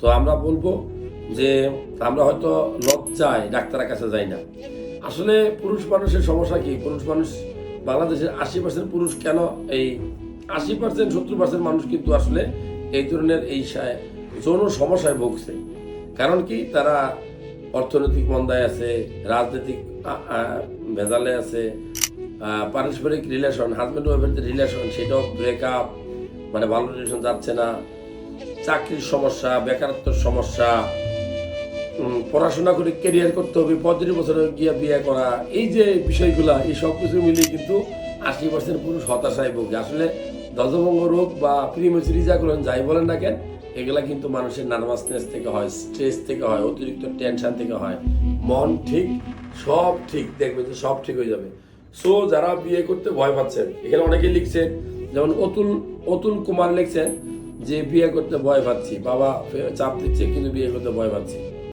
তো আমরা বলব যে আমরা হয়তো লজ্জায় ডাক্তারের কাছে যাই না। আসলে পুরুষ মানুষের সমস্যা কি? পুরুষ মানুষ বাংলাদেশের আশি পার্সেন্ট পুরুষ কেন এই আশি পার্সেন্ট সত্তর পার্সেন্ট মানুষ কিন্তু আসলে এই ধরনের এই যৌন সমস্যায় ভুগছে। কারণ কি? তারা অর্থনৈতিক মন্দায় আছে, রাজনৈতিক ভেজালে আছে পারস্পরিক রিলেশন হাজব্যান্ড ওয়াইফের যে রিলেশন সেটাও ব্রেকআপ মানে ভালো রিলেশন যাচ্ছে না। চাকরির সমস্যা, বেকারত্বের সমস্যা পড়াশোনা করে ক্যারিয়ার করতে হবে, পঁয়ত্রিশ বছরে গিয়ে বিয়ে করা, এই যে বিষয়গুলা, এই সব কিছু মিলিয়ে কিন্তু আশি পার্সেন্ট পুরুষ হতাশায় ভোগে। আসলে দজভঙ্গ রোগ বা প্রিমেচুরি যা করেন যাই বলেন না কেন, এগুলা কিন্তু মানুষের নার্ভাসনেস থেকে হয় স্ট্রেস থেকে হয়, অতিরিক্ত টেনশন থেকে হয়। মন ঠিক, সব ঠিক দেখবে যে সব ঠিক হয়ে যাবে। সো যারা বিয়ে করতে ভয় পাচ্ছেন, এখানে অনেকে লিখছেন, যেমন অতুল অতুল কুমার লিখছেন যে বিয়ে করতে ভয় পাচ্ছি বাবা চাপ দিচ্ছে কিন্তু বিয়ে করতে ভয় পাচ্ছি।